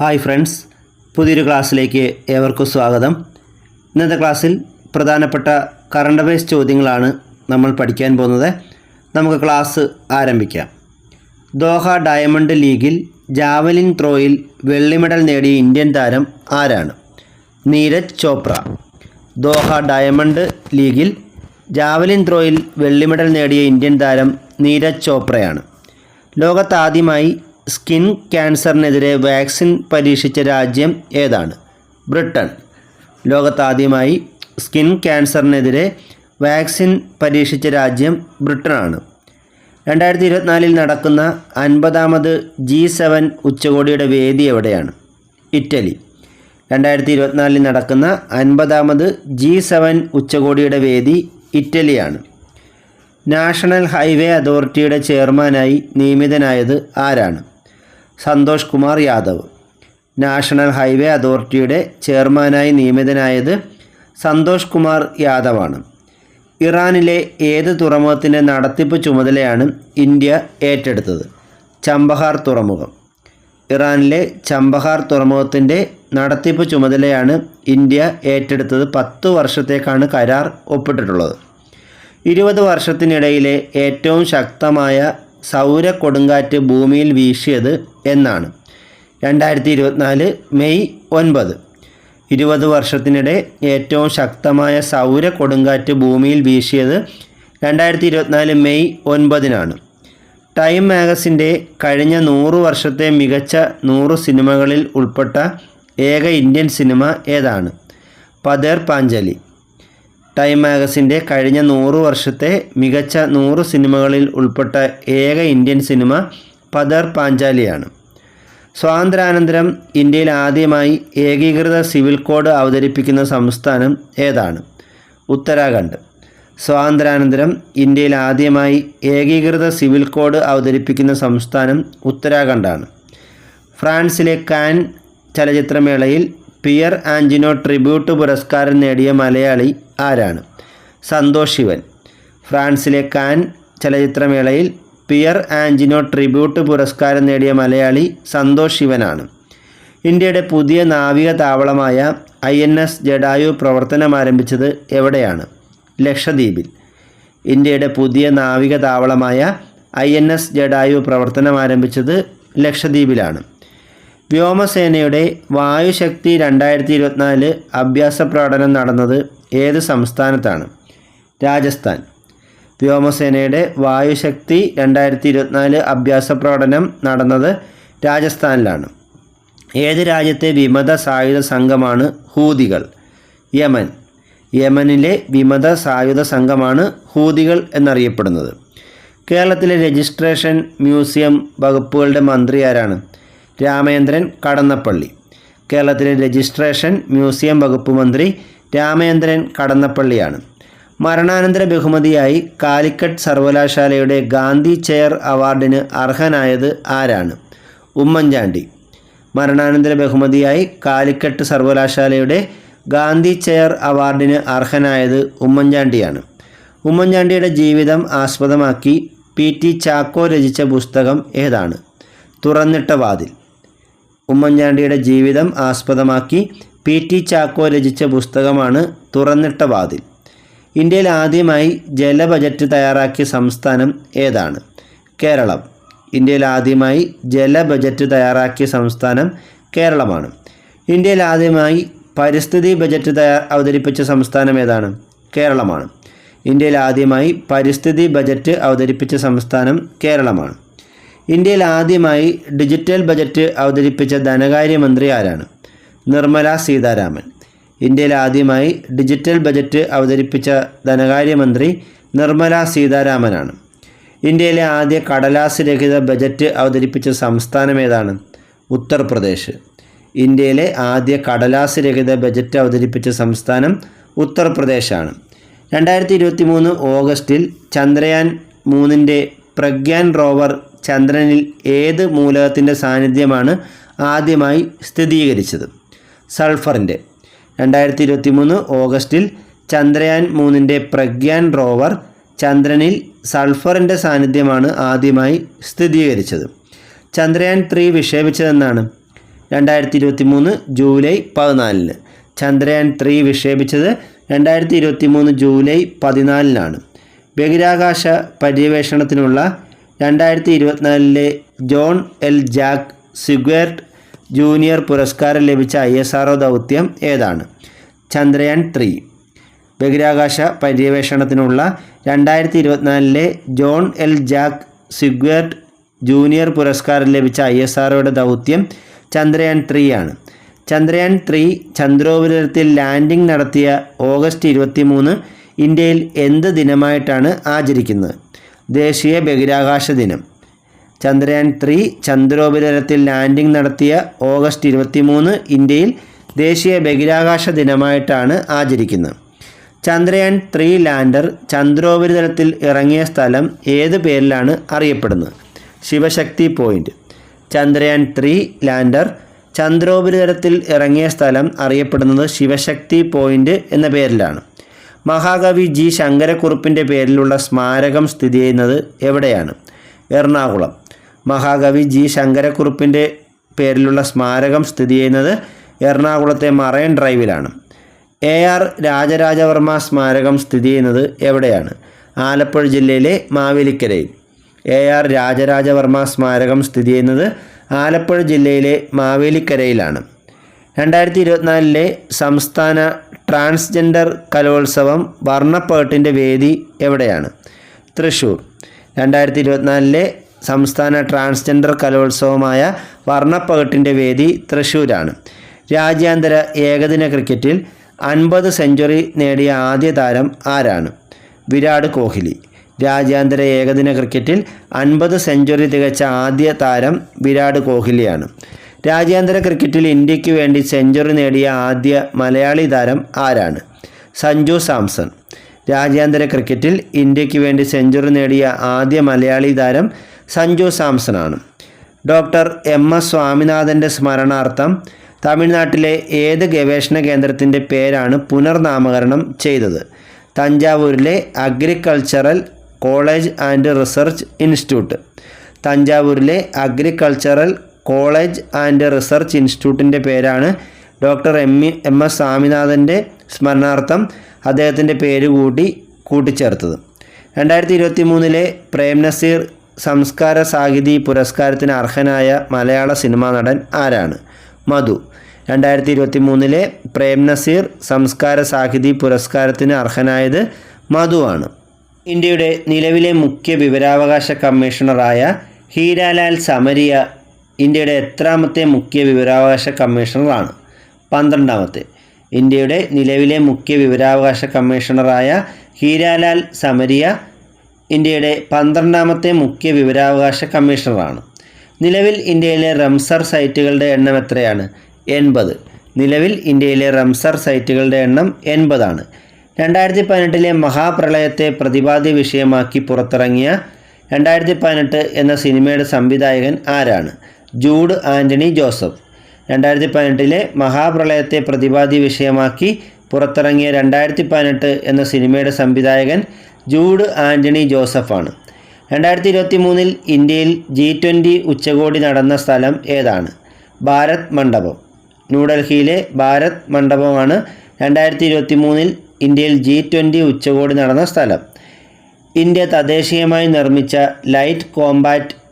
Hi friends പുതിയൊരു ക്ലാസ്സിലേക്ക് ഏവർക്കും സ്വാഗതം. ഇന്നത്തെ ക്ലാസ്സിൽ പ്രധാനപ്പെട്ട കറണ്ട് അഫയേഴ്സ് ചോദ്യങ്ങളാണ് നമ്മൾ പഠിക്കാൻ പോകുന്നത്. നമുക്ക് ക്ലാസ് ആരംഭിക്കാം. ദോഹ ഡയമണ്ട് ലീഗിൽ ജാവലിൻ ത്രോയിൽ വെള്ളി മെഡൽ നേടിയ ഇന്ത്യൻ താരം ആരാണ്? നീരജ് ചോപ്ര. ദോഹ ഡയമണ്ട് ലീഗിൽ ജാവലിൻ ത്രോയിൽ വെള്ളി മെഡൽ നേടിയ ഇന്ത്യൻ താരം നീരജ് ചോപ്രയാണ്. ലോകത്താദ്യമായി സ്കിൻ ക്യാൻസറിനെതിരെ വാക്സിൻ പരീക്ഷിച്ച രാജ്യം ഏതാണ്? ബ്രിട്ടൻ. ലോകത്താദ്യമായി സ്കിൻ ക്യാൻസറിനെതിരെ വാക്സിൻ പരീക്ഷിച്ച രാജ്യം ബ്രിട്ടനാണ്. രണ്ടായിരത്തി ഇരുപത്തിനാലിൽ നടക്കുന്ന അൻപതാമത് ജി സെവൻ ഉച്ചകോടിയുടെ വേദി എവിടെയാണ്? ഇറ്റലി. രണ്ടായിരത്തി ഇരുപത്തിനാലിൽ നടക്കുന്ന അൻപതാമത് ജി സെവൻ ഉച്ചകോടിയുടെ വേദി ഇറ്റലിയാണ്. നാഷണൽ ഹൈവേ അതോറിറ്റിയുടെ ചെയർമാനായി നിയമിതനായത് ആരാണ്? സന്തോഷ് കുമാർ യാദവ്. നാഷണൽ ഹൈവേ അതോറിറ്റിയുടെ ചെയർമാനായി നിയമിതനായത് സന്തോഷ് കുമാർ യാദവാണ്. ഇറാനിലെ ഏത് തുറമുഖത്തിന്റെ നടത്തിപ്പ് ചുമതലയാണ് ഇന്ത്യ ഏറ്റെടുത്തത്? ചമ്പഹാർ തുറമുഖം. ഇറാനിലെ ചമ്പഹാർ തുറമുഖത്തിന്റെ നടത്തിപ്പ് ചുമതലയാണ് ഇന്ത്യ ഏറ്റെടുത്തത് പത്ത് വർഷത്തേക്കാണ് കരാർ ഒപ്പിട്ടിട്ടുള്ളത്. ഇരുപത് വർഷത്തിനിടയിലെ ഏറ്റവും ശക്തമായ സൗര കൊടുങ്കാറ്റ് ഭൂമിയിൽ വീശിയത് എന്നാണ്. രണ്ടായിരത്തി ഇരുപത്തിനാല് മെയ് ഒൻപത്. ഇരുപത് വർഷത്തിനിടെ ഏറ്റവും ശക്തമായ സൗര കൊടുങ്കാറ്റ് ഭൂമിയിൽ വീശിയത് രണ്ടായിരത്തി ഇരുപത്തിനാല് മെയ് ഒൻപതിനാണ്. ടൈം മാഗസിന്റെ കഴിഞ്ഞ നൂറ് വർഷത്തെ മികച്ച നൂറ് സിനിമകളിൽ ഉൾപ്പെട്ട ഏക ഇന്ത്യൻ സിനിമ ഏതാണ്? പതേർ പാഞ്ചാലി. ടൈം മാഗസിന്റെ കഴിഞ്ഞ നൂറ് വർഷത്തെ മികച്ച നൂറ് സിനിമകളിൽ ഉൾപ്പെട്ട ഏക ഇന്ത്യൻ സിനിമ പദർ പാഞ്ചാലിയാണ്. സ്വാതന്ത്ര്യാനന്തരം ഇന്ത്യയിൽ ആദ്യമായി ഏകീകൃത സിവിൽ കോഡ് അവതരിപ്പിക്കുന്ന സംസ്ഥാനം ഏതാണ്? ഉത്തരാഖണ്ഡ്. സ്വാതന്ത്ര്യാനന്തരം ഇന്ത്യയിൽ ആദ്യമായി ഏകീകൃത സിവിൽ കോഡ് അവതരിപ്പിക്കുന്ന സംസ്ഥാനം ഉത്തരാഖണ്ഡാണ്. ഫ്രാൻസിലെ കാൻ ചലച്ചിത്രമേളയിൽ പിയർ ആഞ്ചിനോ ട്രിബ്യൂട്ട് പുരസ്കാരം നേടിയ മലയാളി ആരാണ്? സന്തോഷ് ശിവൻ. ഫ്രാൻസിലെ കാൻ ചലച്ചിത്രമേളയിൽ പിയർ ആഞ്ചിനോ ട്രിബ്യൂട്ട് പുരസ്കാരം നേടിയ മലയാളി സന്തോഷ് ശിവനാണ്. ഇന്ത്യയുടെ പുതിയ നാവിക താവളമായ ഐ എൻ എസ് ജഡായു പ്രവർത്തനം ആരംഭിച്ചത് എവിടെയാണ്? ലക്ഷദ്വീപിൽ. ഇന്ത്യയുടെ പുതിയ നാവിക താവളമായ ഐ എൻ എസ് ജഡായു പ്രവർത്തനം ആരംഭിച്ചത് ലക്ഷദ്വീപിലാണ്. വ്യോമസേനയുടെ വായുശക്തി രണ്ടായിരത്തി ഇരുപത്തിനാല് അഭ്യാസ പ്രകടനം നടന്നത് ഏത് സംസ്ഥാനത്താണ്? രാജസ്ഥാൻ. വ്യോമസേനയുടെ വായുശക്തി രണ്ടായിരത്തി ഇരുപത്തിനാല് അഭ്യാസ പ്രകടനം നടന്നത് രാജസ്ഥാനിലാണ്. ഏത് രാജ്യത്തെ വിമത സായുധ സംഘമാണ് ഹൂതികൾ? യമൻ. യമനിലെ വിമത സായുധ സംഘമാണ് ഹൂതികൾ എന്നറിയപ്പെടുന്നത്. കേരളത്തിലെ രജിസ്ട്രേഷൻ മ്യൂസിയം വകുപ്പുകളുടെ മന്ത്രി ആരാണ് രാമേന്ദ്രൻ കടന്നപ്പള്ളി. കേരളത്തിലെ രജിസ്ട്രേഷൻ മ്യൂസിയം വകുപ്പ് മന്ത്രി രാമേന്ദ്രൻ കടന്നപ്പള്ളിയാണ്. മരണാനന്തര ബഹുമതിയായി കാലിക്കറ്റ് സർവകലാശാലയുടെ ഗാന്ധി ചെയർ അവാർഡിന് അർഹനായത് ആരാണ്? ഉമ്മൻചാണ്ടി. മരണാനന്തര ബഹുമതിയായി കാലിക്കറ്റ് സർവകലാശാലയുടെ ഗാന്ധി ചെയർ അവാർഡിന് അർഹനായത് ഉമ്മൻചാണ്ടിയാണ്. ഉമ്മൻചാണ്ടിയുടെ ജീവിതം ആസ്പദമാക്കി പി ടി ചാക്കോ രചിച്ച പുസ്തകം ഏതാണ്? തുറന്നിട്ട വാതിൽ. ഉമ്മൻചാണ്ടിയുടെ ജീവിതം ആസ്പദമാക്കി പി ടി ചാക്കോ രചിച്ച പുസ്തകമാണ് തുറന്നിട്ട വാതിൽ. ഇന്ത്യയിൽ ആദ്യമായി ജല ബജറ്റ് തയ്യാറാക്കിയ സംസ്ഥാനം ഏതാണ്? കേരളം. ഇന്ത്യയിൽ ആദ്യമായി ജല ബജറ്റ് തയ്യാറാക്കിയ സംസ്ഥാനം കേരളമാണ്. ഇന്ത്യയിൽ ആദ്യമായി പരിസ്ഥിതി ബജറ്റ് തയ്യാർ അവതരിപ്പിച്ച സംസ്ഥാനം ഏതാണ്? കേരളമാണ്. ഇന്ത്യയിൽ ആദ്യമായി പരിസ്ഥിതി ബജറ്റ് അവതരിപ്പിച്ച സംസ്ഥാനം കേരളമാണ്. ഇന്ത്യയിൽ ആദ്യമായി ഡിജിറ്റൽ ബജറ്റ് അവതരിപ്പിച്ച ധനകാര്യമന്ത്രി ആരാണ്? നിർമ്മല സീതാരാമൻ. ഇന്ത്യയിൽ ആദ്യമായി ഡിജിറ്റൽ ബജറ്റ് അവതരിപ്പിച്ച ധനകാര്യമന്ത്രി നിർമ്മല സീതാരാമനാണ്. ഇന്ത്യയിലെ ആദ്യ കടലാസ് രഹിത ബജറ്റ് അവതരിപ്പിച്ച സംസ്ഥാനം ഏതാണ്? ഉത്തർപ്രദേശ്. ഇന്ത്യയിലെ ആദ്യ കടലാസ് രഹിത ബജറ്റ് അവതരിപ്പിച്ച സംസ്ഥാനം ഉത്തർപ്രദേശാണ്. രണ്ടായിരത്തി ഇരുപത്തി മൂന്ന് ഓഗസ്റ്റിൽ ചന്ദ്രയാൻ മൂന്നിന്റെ പ്രഗ്യാൻ റോവർ ചന്ദ്രനിൽ ഏത് മൂലകത്തിന്റെ സാന്നിധ്യമാണ് ആദ്യമായി സ്ഥിരീകരിച്ചത് സൾഫറിന്റെ രണ്ടായിരത്തി ഇരുപത്തി മൂന്ന് ഓഗസ്റ്റിൽ ചന്ദ്രയാൻ മൂന്നിന്റെ പ്രഗ്യാൻ റോവർ ചന്ദ്രനിൽ സൾഫറിന്റെ സാന്നിധ്യമാണ് ആദ്യമായി സ്ഥിരീകരിച്ചത് ചന്ദ്രയാൻ ത്രീ വിക്ഷേപിച്ചതെന്നാണ്. രണ്ടായിരത്തി ഇരുപത്തി മൂന്ന് ജൂലൈ പതിനാലിന്. ചന്ദ്രയാൻ ത്രീ വിക്ഷേപിച്ചത് രണ്ടായിരത്തി ഇരുപത്തി മൂന്ന് ജൂലൈ പതിനാലിനാണ്. ബഹിരാകാശ പര്യവേഷണത്തിനുള്ള രണ്ടായിരത്തി ഇരുപത്തിനാലിലെ John L Jack Swigert junior പുരസ്കാരം ലഭിച്ച ഐ എസ് ആർ ദൗത്യം ഏതാണ്? ചന്ദ്രയാൻ ത്രീ. ബഹിരാകാശ പര്യവേഷണത്തിനുള്ള രണ്ടായിരത്തി ഇരുപത്തിനാലിലെ John L Jack Swigert junior പുരസ്കാരം ലഭിച്ച ഐ എസ് ആർഒയുടെ ദൗത്യം ചന്ദ്രയാൻ ത്രീ ആണ്. ചന്ദ്രയാൻ ത്രീ ചന്ദ്രോപരിതലത്തിൽ ലാൻഡിംഗ് നടത്തിയ ഓഗസ്റ്റ് ഇരുപത്തി മൂന്ന് ഇന്ത്യയിൽ എന്ത് ദിനമായിട്ടാണ് ആചരിക്കുന്നത്? ദേശീയ ബഹിരാകാശ ദിനം. ചന്ദ്രയാൻ ത്രീ ചന്ദ്രോപരിതലത്തിൽ ലാൻഡിംഗ് നടത്തിയ ഓഗസ്റ്റ് ഇരുപത്തി മൂന്ന് ഇന്ത്യയിൽ ദേശീയ ബഹിരാകാശ ദിനമായിട്ടാണ് ആചരിക്കുന്നത്. ചന്ദ്രയാൻ ത്രീ ലാൻഡർ ചന്ദ്രോപരിതലത്തിൽ ഇറങ്ങിയ സ്ഥലം ഏത് പേരിലാണ് അറിയപ്പെടുന്നത്? Shivashakti point. Chandrayaan three lander ചന്ദ്രോപരിതലത്തിൽ ഇറങ്ങിയ സ്ഥലം അറിയപ്പെടുന്നത് ശിവശക്തി പോയിന്റ് എന്ന പേരിലാണ്. മഹാകവി ജി ശങ്കരക്കുറുപ്പിന്റെ പേരിലുള്ള സ്മാരകം സ്ഥിതി ചെയ്യുന്നത് എവിടെയാണ്? എറണാകുളം. മഹാകവി ജി ശങ്കരക്കുറുപ്പിന്റെ പേരിലുള്ള സ്മാരകം സ്ഥിതി ചെയ്യുന്നത് എറണാകുളത്തെ മറൈൻ ഡ്രൈവിലാണ്. എ ആർ രാജരാജവർമ്മ സ്മാരകം സ്ഥിതി ചെയ്യുന്നത് എവിടെയാണ്? ആലപ്പുഴ ജില്ലയിലെ മാവേലിക്കരയിൽ. എ ആർ രാജരാജവർമ്മ സ്മാരകം സ്ഥിതി ചെയ്യുന്നത് ആലപ്പുഴ ജില്ലയിലെ മാവേലിക്കരയിലാണ്. രണ്ടായിരത്തി ഇരുപത്തിനാലിലെ സംസ്ഥാന ട്രാൻസ്ജെൻഡർ കലോത്സവം വർണപ്പേട്ടിന്റെ വേദി എവിടെയാണ്? തൃശ്ശൂർ. രണ്ടായിരത്തി ഇരുപത്തിനാലിലെ സംസ്ഥാന ട്രാൻസ്ജെൻഡർ കലോത്സവമായ വർണപ്പകട്ടിന്റെ വേദി തൃശ്ശൂരാണ്. രാജ്യാന്തര ഏകദിന ക്രിക്കറ്റിൽ അൻപത് സെഞ്ചുറി നേടിയ ആദ്യ താരം ആരാണ്? വിരാട് കോഹ്ലി. രാജ്യാന്തര ഏകദിന ക്രിക്കറ്റിൽ അൻപത് സെഞ്ചുറി തികച്ച ആദ്യ താരം വിരാട് കോഹ്ലിയാണ്. രാജ്യാന്തര ക്രിക്കറ്റിൽ ഇന്ത്യയ്ക്ക് വേണ്ടി സെഞ്ചുറി നേടിയ ആദ്യ മലയാളി താരം ആരാണ്? സഞ്ജു സാംസൺ. രാജ്യാന്തര ക്രിക്കറ്റിൽ ഇന്ത്യയ്ക്ക് വേണ്ടി സെഞ്ചുറി നേടിയ ആദ്യ മലയാളി താരം സഞ്ജു സാംസൺ ആണ് ഡോക്ടർ എം എസ് സ്വാമിനാഥന്റെ സ്മരണാർത്ഥം തമിഴ്നാട്ടിലെ ഏത് ഗവേഷണ കേന്ദ്രത്തിന്റെ പേരാണ് പുനർനാമകരണം ചെയ്തത്? തഞ്ചാവൂരിലെ agricultural college and research institute. തഞ്ചാവൂരിലെ agricultural college and research ഇൻസ്റ്റിറ്റ്യൂട്ടിന്റെ പേരാണ് ഡോക്ടർ എം എം എസ് സ്വാമിനാഥന്റെ സ്മരണാർത്ഥം അദ്ദേഹത്തിന്റെ പേര് കൂട്ടി കൂട്ടിച്ചേർത്തത്. രണ്ടായിരത്തി ഇരുപത്തി മൂന്നിലെ പ്രേം നസീർ സംസ്കാര സാഹിതി പുരസ്കാരത്തിന് അർഹനായ മലയാള സിനിമാ നടൻ ആരാണ്? മധു. രണ്ടായിരത്തി ഇരുപത്തി മൂന്നിലെ പ്രേം നസീർ സംസ്കാര സാഹിതി പുരസ്കാരത്തിന് അർഹനായത് മധുവാണ്. ഇന്ത്യയുടെ നിലവിലെ മുഖ്യ വിവരാവകാശ കമ്മീഷണറായ ഹീരാലാൽ സമരിയ ഇന്ത്യയുടെ എത്രാമത്തെ മുഖ്യ വിവരാവകാശ കമ്മീഷണറാണ്? പന്ത്രണ്ടാമത്തെ. ഇന്ത്യയുടെ നിലവിലെ മുഖ്യ വിവരാവകാശ കമ്മീഷണറായ ഹീരാലാൽ സമരിയ ഇന്ത്യയുടെ പന്ത്രണ്ടാമത്തെ മുഖ്യ വിവരാവകാശ കമ്മീഷണറാണ്. നിലവിൽ ഇന്ത്യയിലെ റംസർ സൈറ്റുകളുടെ എണ്ണം എത്രയാണ്? എൺപത്. നിലവിൽ ഇന്ത്യയിലെ റംസർ സൈറ്റുകളുടെ എണ്ണം എൺപതാണ്. രണ്ടായിരത്തി പതിനെട്ടിലെ മഹാപ്രളയത്തെ പ്രതിപാദ്യ വിഷയമാക്കി പുറത്തിറങ്ങിയ രണ്ടായിരത്തി പതിനെട്ട് എന്ന സിനിമയുടെ സംവിധായകൻ ആരാണ്? ജൂഡ് ആന്റണി ജോസഫ്. രണ്ടായിരത്തി പതിനെട്ടിലെ മഹാപ്രളയത്തെ പ്രതിപാദ്യ വിഷയമാക്കി പുറത്തിറങ്ങിയ രണ്ടായിരത്തി പതിനെട്ട് എന്ന സിനിമയുടെ സംവിധായകൻ ജൂഡ് ആന്റണി ജോസഫാണ്. രണ്ടായിരത്തി ഇരുപത്തി മൂന്നിൽ ഇന്ത്യയിൽ ജി ട്വന്റി ഉച്ചകോടി നടന്ന സ്ഥലം ഏതാണ്? ഭാരത് മണ്ഡപം. ന്യൂഡൽഹിയിലെ ഭാരത് മണ്ഡപമാണ് രണ്ടായിരത്തി ഇരുപത്തി മൂന്നിൽ ഇന്ത്യയിൽ ജി ട്വന്റി ഉച്ചകോടി നടന്ന സ്ഥലം. ഇന്ത്യ തദ്ദേശീയമായി നിർമ്മിച്ച ലൈറ്റ് കോമ്പാറ്റ്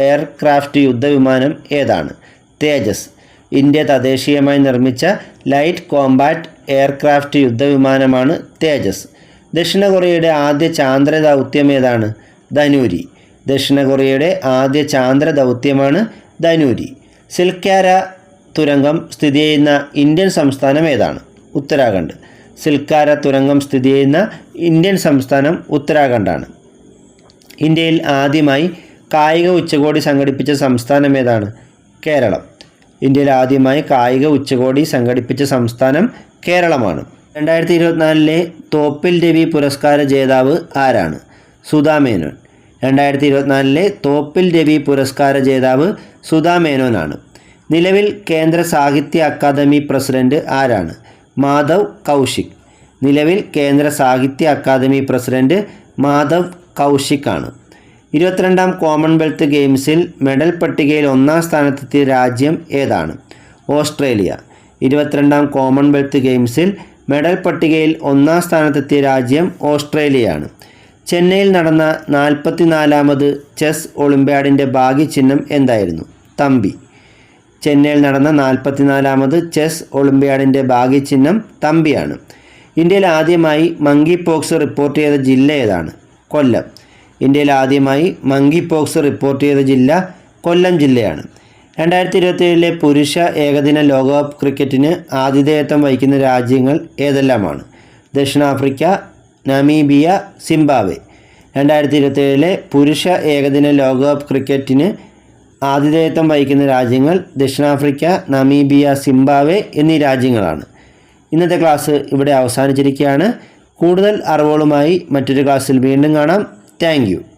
എയർക്രാഫ്റ്റ് യുദ്ധവിമാനം ഏതാണ്? തേജസ്. ഇന്ത്യ തദ്ദേശീയമായി നിർമ്മിച്ച ലൈറ്റ് കോമ്പാറ്റ് എയർക്രാഫ്റ്റ് യുദ്ധവിമാനമാണ് തേജസ്. ദക്ഷിണ കൊറിയയുടെ ആദ്യ ചാന്ദ്ര ദൗത്യം ഏതാണ്? ധനൂരി. ദക്ഷിണ കൊറിയയുടെ ആദ്യ ചാന്ദ്ര ദൗത്യമാണ് ധനൂരി. സിൽക്കാര തുരങ്കം സ്ഥിതി ചെയ്യുന്ന ഇന്ത്യൻ സംസ്ഥാനം ഏതാണ്? ഉത്തരാഖണ്ഡ്. സിൽക്കാര തുരങ്കം സ്ഥിതി ചെയ്യുന്ന ഇന്ത്യൻ സംസ്ഥാനം ഉത്തരാഖണ്ഡാണ്. ഇന്ത്യയിൽ ആദ്യമായി കായിക ഉച്ചകോടി സംഘടിപ്പിച്ച സംസ്ഥാനം ഏതാണ്? കേരളം. ഇന്ത്യയിൽ ആദ്യമായി കായിക ഉച്ചകോടി സംഘടിപ്പിച്ച സംസ്ഥാനം കേരളമാണ്. രണ്ടായിരത്തി ഇരുപത്തിനാലിലെ തോപ്പിൽ രവി പുരസ്കാര ജേതാവ് ആരാണ്? സുധാമേനോൻ രണ്ടായിരത്തി ഇരുപത്തിനാലിലെ തോപ്പിൽ രവി പുരസ്കാര ജേതാവ് സുധാമേനോനാണ് നിലവിൽ കേന്ദ്ര സാഹിത്യ അക്കാദമി പ്രസിഡന്റ് ആരാണ്? മാധവ് കൗശിക്. നിലവിൽ കേന്ദ്ര സാഹിത്യ അക്കാദമി പ്രസിഡന്റ് മാധവ് കൗശിക് ആണ്. ഇരുപത്തിരണ്ടാം കോമൺവെൽത്ത് ഗെയിംസിൽ മെഡൽ പട്ടികയിൽ ഒന്നാം സ്ഥാനത്തെത്തിയ രാജ്യം ഏതാണ്? ഓസ്ട്രേലിയ. ഇരുപത്തിരണ്ടാം കോമൺവെൽത്ത് ഗെയിംസിൽ മെഡൽ പട്ടികയിൽ ഒന്നാം സ്ഥാനത്തെത്തിയ രാജ്യം ഓസ്ട്രേലിയയാണ്. ചെന്നൈയിൽ നടന്ന നാൽപ്പത്തിനാലാമത് ചെസ് ഒളിമ്പ്യാഡിന്റെ ഭാഗ്യചിഹ്നം എന്തായിരുന്നു? തമ്പി. ചെന്നൈയിൽ നടന്ന നാൽപ്പത്തിനാലാമത് ചെസ് ഒളിമ്പ്യാഡിന്റെ ഭാഗ്യചിഹ്നം തമ്പിയാണ്. ഇന്ത്യയിൽ ആദ്യമായി മങ്കി പോക്സ് റിപ്പോർട്ട് ചെയ്ത ജില്ല ഏതാണ്? കൊല്ലം. ഇന്ത്യയിൽ ആദ്യമായി മങ്കി പോക്സ് റിപ്പോർട്ട് ചെയ്ത ജില്ല കൊല്ലം ജില്ലയാണ്. രണ്ടായിരത്തി ഇരുപത്തിയേഴിലെ പുരുഷ ഏകദിന ലോകകപ്പ് ക്രിക്കറ്റിന് ആതിഥേയത്വം വഹിക്കുന്ന രാജ്യങ്ങൾ ഏതെല്ലാമാണ്? ദക്ഷിണാഫ്രിക്ക നമീബിയ സിംബാബ്വെ. രണ്ടായിരത്തി ഇരുപത്തിയേഴിലെ പുരുഷ ഏകദിന ലോകകപ്പ് ക്രിക്കറ്റിന് ആതിഥേയത്വം വഹിക്കുന്ന രാജ്യങ്ങൾ ദക്ഷിണാഫ്രിക്ക നമീബിയ സിംബാബ്വെ എന്നീ രാജ്യങ്ങളാണ്. ഇന്നത്തെ ക്ലാസ് ഇവിടെ അവസാനിച്ചിരിക്കുകയാണ്. കൂടുതൽ അറിവുകളുമായി മറ്റൊരു ക്ലാസ്സിൽ വീണ്ടും കാണാം. Thank you.